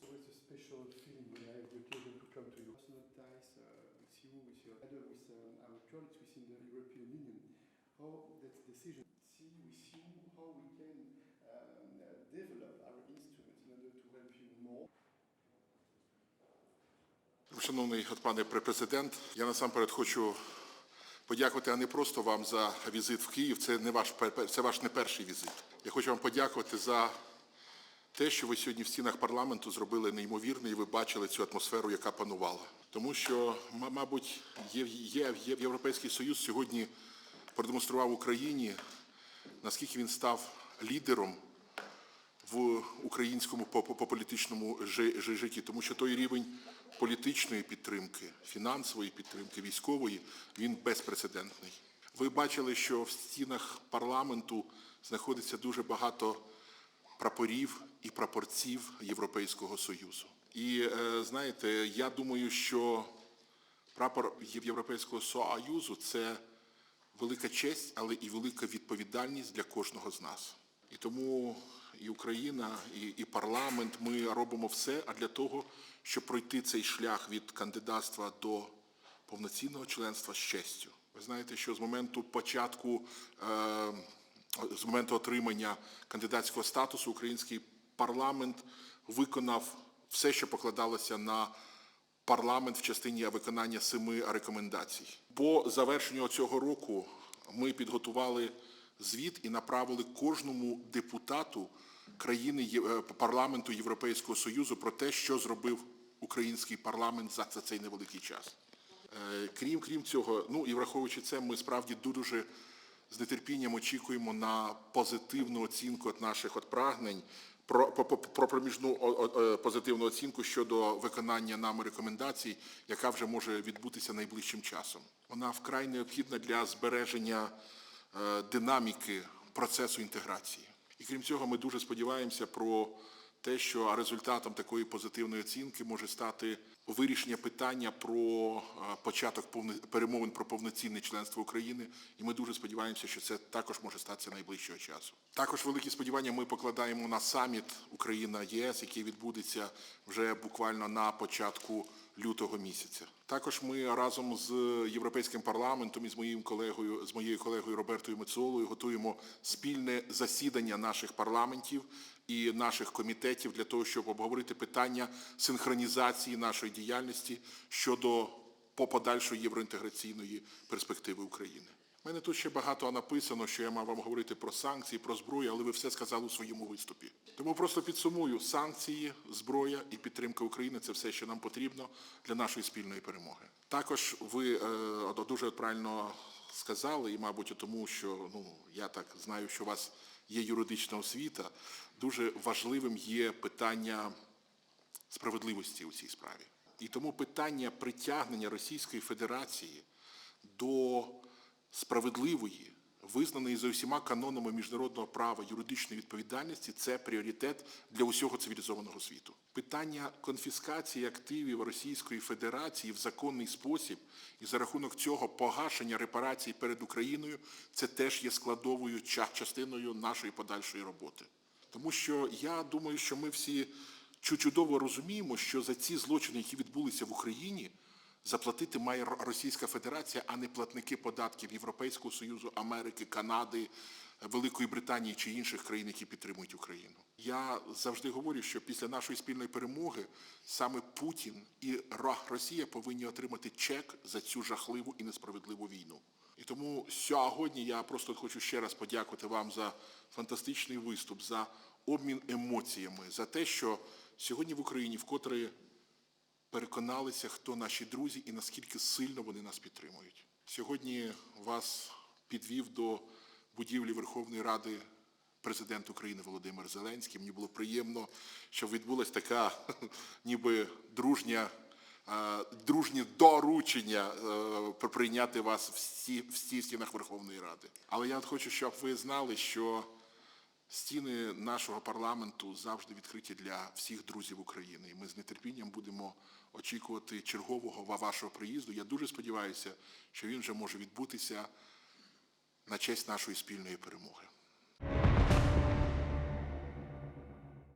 So it's a special feeling when I have the occasion to come to you. Personal ties uh, with you, with your other, with um, our colleagues within the European Union. How that decision, see with you how we can um, uh, develop our instruments in order to help you more. Шановний пане президент, я насамперед хочу подякувати, а не просто вам за візит в Київ. Це не ваш це ваш не перший візит. Я хочу вам подякувати за те, що ви сьогодні в стінах парламенту зробили неймовірне, і ви бачили цю атмосферу, яка панувала. Тому що, мабуть, є, є, є Європейський Союз сьогодні продемонстрував Україні, наскільки він став лідером в українському по- по- політичному жи- жи- житті, тому що той рівень політичної підтримки, фінансової підтримки, військової він безпрецедентний. Ви бачили, що в стінах парламенту знаходиться дуже багато прапорів і прапорців Європейського Союзу. І е, знаєте, я думаю, що прапор Європейського Союзу це велика честь, але і велика відповідальність для кожного з нас. І тому і Україна, і, і парламент ми робимо все а для того, щоб пройти цей шлях від кандидатства до повноцінного членства з честю. Ви знаєте, що з моменту початку, е, з моменту отримання кандидатського статусу, український парламент виконав все, що покладалося на парламент в частині виконання семи рекомендацій. По завершенню цього року ми підготували звіт і направили кожному депутату країни е, парламенту Європейського Союзу про те, що зробив український парламент за за цей невеликий час. Е, Крім крім цього, ну і враховуючи це, ми справді дуже з нетерпінням очікуємо на позитивну оцінку від наших от прагнень, про, про, про проміжну е, позитивну оцінку щодо виконання нами рекомендацій, яка вже може відбутися найближчим часом. Вона вкрай необхідна для збереження е, динаміки процесу інтеграції. І крім цього, ми дуже сподіваємося про те, що результатом такої позитивної оцінки може стати вирішення питання про е, початок перемовин про повноцінне членство України. І ми дуже сподіваємося, що це також може статися найближчого часу. Також великі сподівання ми покладаємо на саміт Україна ЄС, який відбудеться вже буквально на початку лютого місяця. Також ми разом з європейським парламентом і з моїм колегою, з моєю колегою Робертою Мецолою готуємо спільне засідання наших парламентів і наших комітетів для того, щоб обговорити питання синхронізації нашої діяльності щодо по подальшої євроінтеграційної перспективи України. У мене тут ще багато написано, що я мав вам говорити про санкції, про зброю, але ви все сказали у своєму виступі. Тому просто підсумую: санкції, зброя і підтримка України це все, що нам потрібно для нашої спільної перемоги. Також ви е, дуже правильно сказали, і, мабуть, тому що ну я так знаю, що у вас є юридична освіта. Дуже важливим є питання справедливості у цій справі. І тому питання притягнення Російської Федерації до справедливої, визнаної за усіма канонами міжнародного права юридичної відповідальності це пріоритет для усього цивілізованого світу. Питання конфіскації активів Російської Федерації в законний спосіб і за рахунок цього погашення репарацій перед Україною це теж є складовою частиною нашої подальшої роботи. Тому що я думаю, що ми всі чудово розуміємо, що за ці злочини, які відбулися в Україні, заплатити має Російська Федерація, а не платники податків Європейського Союзу, Америки, Канади, Великої Британії чи інших країн, які підтримують Україну. Я завжди говорю, що після нашої спільної перемоги саме Путін і Росія повинні отримати чек за цю жахливу і несправедливу війну. І тому сьогодні я просто хочу ще раз подякувати вам за фантастичний виступ, за обмін емоціями, за те, що сьогодні в Україні вкотре переконалися, хто наші друзі і наскільки сильно вони нас підтримують. Сьогодні вас підвів до будівлі Верховної Ради президент України Володимир Зеленський. Мені було приємно, що відбулася така ніби дружня. Дружні доручення е, прийняти вас всі в стінах Верховної Ради. Але я хочу, щоб ви знали, що Стіни нашого парламенту завжди відкриті для всіх друзів України. І ми з нетерпінням будемо очікувати чергового вашого приїзду. Я дуже сподіваюся, що він вже може відбутися на честь нашої спільної перемоги.